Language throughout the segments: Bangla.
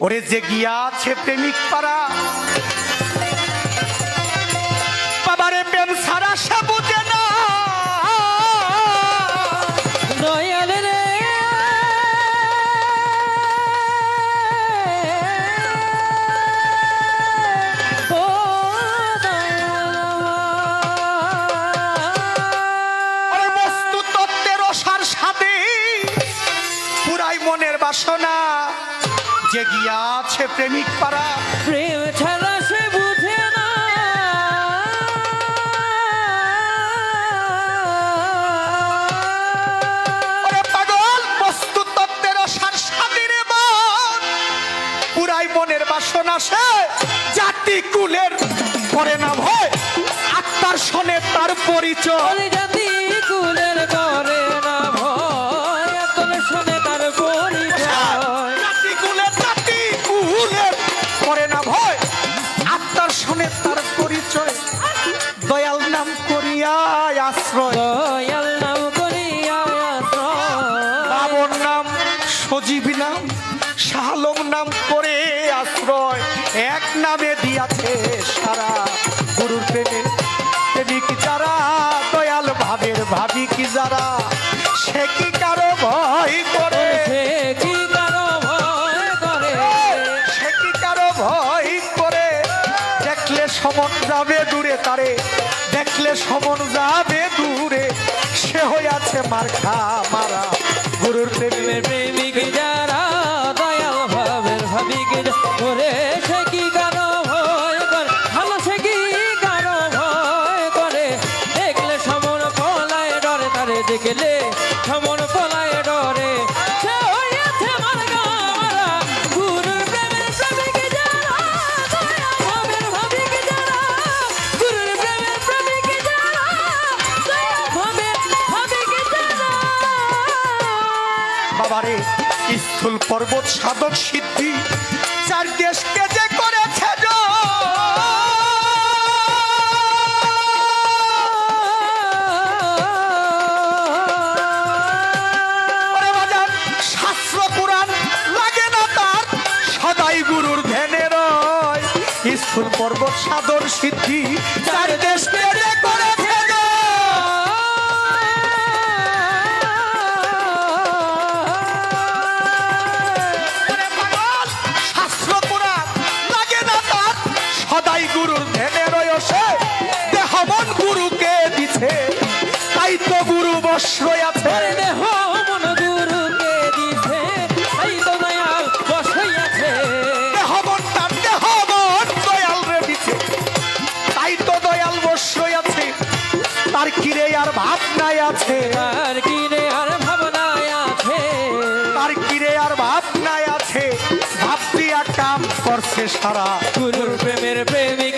ওরে যে গিয়া আছে প্রেমিক পাড়া বাবারে প্রেম সারা সে যে গিয়াছে প্রেমিক পারা প্রেম ছাড়া সে বুঝে না। পাগল বস্তু তত্ত্বের অসার সাথে রে মন পুরাই মনের বাসনা সে জাতি কুলের করে না ভয়। আত্মার শোনে তার পরিচয়। আশ্রয়। নাম সজীব নাম শালম নাম করে আশ্রয়। এক নামে দিয়াছে সারা গুরুর প্রেমে। প্রেমিক যারা দয়াল ভাবের যারা সে কি ভয় সে কি কারও ভয় করে? সে কি কারও ভয় করে? দেখলে সমন যাবে দূরে তারে দেখলে সমন যাবে দূরে। সে হইয়াছে মার্খা মারা। গুরুর প্রেমে প্রেমিক যারা, দয়াল ভাবের ভাবিক ওরে সে কি গান ভয় করে? ভালো সে কি গান ভয় করে? দেখলে সমর পলায় ডরে, তারে দেখলে বাবারে স্থূল পর্বত সাধক সিদ্ধি চার দেশকে যে করেছে শাস্ত্র পুরাণ লাগে না সদাই গুরুর পর্বত সাধন সিদ্ধি চার দেশকে বস্রয় আছে। তার কিরে আর ভাবনায় আছে। তার আর ভাবনায় আছে। তার কিরে আর ভাবনায় আছে। ভাবতিয়া কাম করছে সারা। গুরুর প্রেমের প্রেমিক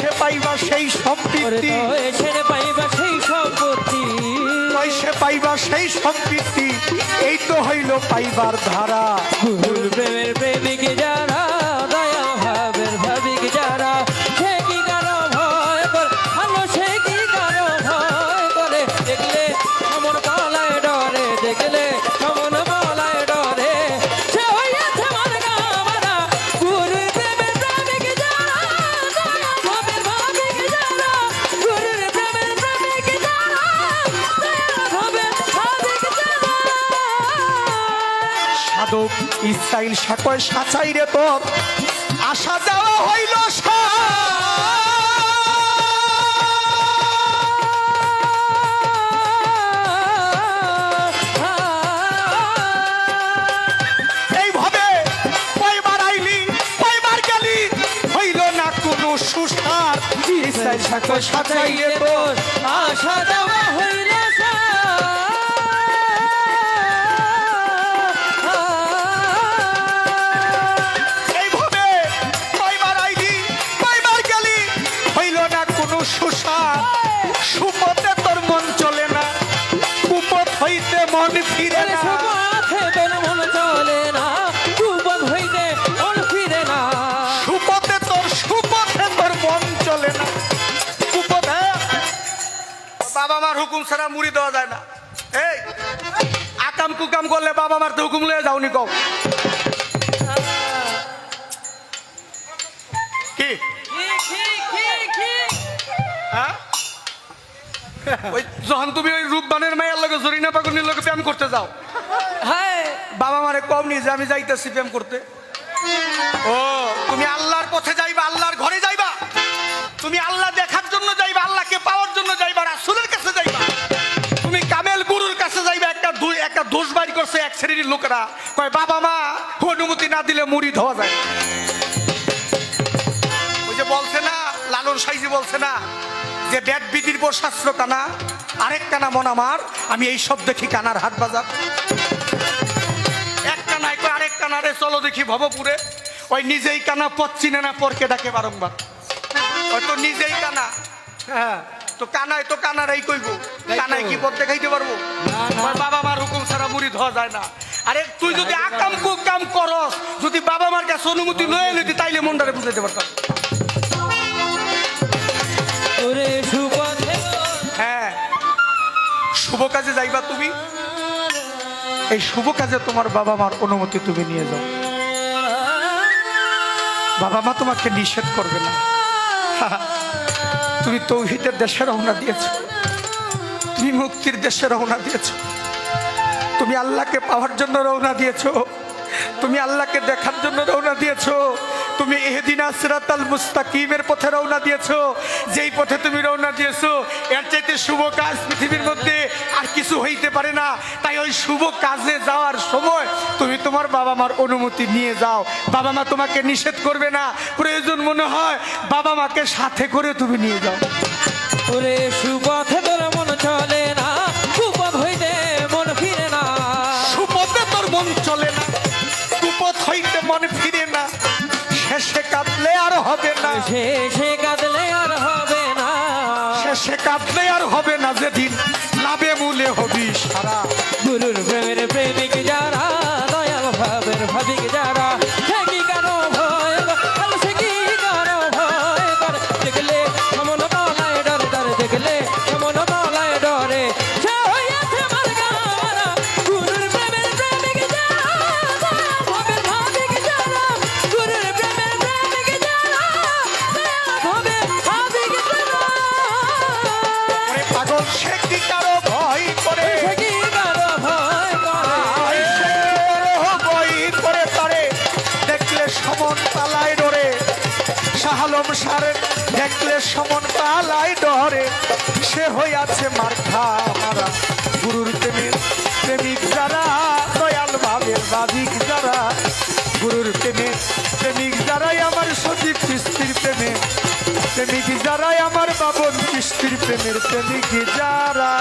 সে পাইবা সেই সম্পৃক্তি ছেড়ে পাইবা সেই সম্পত্তি। সে পাইবা সেই সম্পৃক্তি এই তো হইল পাইবার ধারা। প্রেমের প্রেমিক ইসরাইল সাকয় সাচাই রে তোর আসা যাওয়া হইল সুসার রে তোর আশা দেওয়া হইল হুকুম ছাড়া মুড়ি দেওয়া যায় না। এই আকাম কুকাম করলে বাবা মার তো হুকুম লয়ে যাওনি কও। কি? হ্যাঁ? ওই যখন তুমি ওই রূপবানের মায়ের লগে জরিনা পাকুনির লগে প্রেম করতে যাও হ্যাঁ। বাবা মারে কম নিয়ে যে আমি যাইতেছি প্রেম করতে। ও তুমি আল্লাহর পথে যাইবা আল্লাহর ঘরে যাইবা। তুমি আল্লাহ দেখার জন্য যাইবা আল্লাহকে পাওয়ার জন্য যাইবা রাসূলের দুই একটা দোষ বাড়ি করছে এক শ্রেণির লোকেরা। কয়, বাবা মা, অনুমতি না দিলে মুড়ি ধোয়া যায় ওই যে বলছে না, লালন সাইজি বলছে না, যে ব্যাট বিধির পর শাস্ত্র কানা আরেক কানা মন আমার, আমি এই সব দেখি কানার হাট বাজার। এক কানায় আরেক কানারে চলো দেখি ভবপুরে। ওই নিজেই কানা পথ চিনে না পরকে ডাকে বারংবার। ওই তো নিজেই কানা। হ্যাঁ। তো কানায় তো কানারাই কইব। কানায় কি পথ দেখাইতে পারব? বাবা মার হুকুম ছাড়া মুড়ি ধোয়া যায় না। আরে তুই যদি আকাম কুকাম করস যদি বাবা মার কাছে অনুমতি লয়ে নিতি তাইলে মনটারে বুঝাইতে পারতাম। হ্যাঁ। শুভ কাজে যাইবা তুমি? এই শুভ কাজে তোমার বাবা মার অনুমতি তুমি নিয়ে যাও। বাবা মা তোমাকে নিষেধ করবে না। তুমি তৌহিদের দেশে রওনা দিয়েছ। তুমি মুক্তির দেশে রওনা দিয়েছ। তুমি আল্লাহকে পাওয়ার জন্য রওনা দিয়েছ। তুমি আল্লাহকে দেখার জন্য রওনা দিয়েছ। তুমি এহদিন আসরাতাল মুস্তাকিমের পথে রওনা দিয়েছ। যেই পথে তুমি রওনা দিয়েছ, এর চাইতে শুভ কাজ পৃথিবীর মধ্যে আর কিছু হইতে পারে না। তাই ওই শুভ কাজে যাওয়ার সময় তুমি তোমার বাবা মার অনুমতি নিয়ে যাও। বাবা মা তোমাকে নিষেধ করবে না। প্রয়োজন মনে হয় বাবা মাকে সাথে করে তুমি নিয়ে যাও। সুপথে শেষে কাঁদলে আর হবে না। শেষে কাঁদলে আর হবে না। শেষে কাঁদলে আর হবে না যেদিন লাভে মূলে হবি। সে কি কারও। ভয় করে। কারও তারে। দেখলে সমন পালায় ডরে। শাহালম সারে দেখলে সমন পালায় ডরে। সে হইয়াছে মার্খা মারা। গুরুর প্রেমিক প্রেমিক যারা দয়াল ভাবের বাদিক যারা। গুরুর প্রেমিক প্রেমিক যারাই আমার সজীব কিস্তির প্রেমে। প্রেমিক যারাই কিস্তির প্রেমের প্রেমিক যারা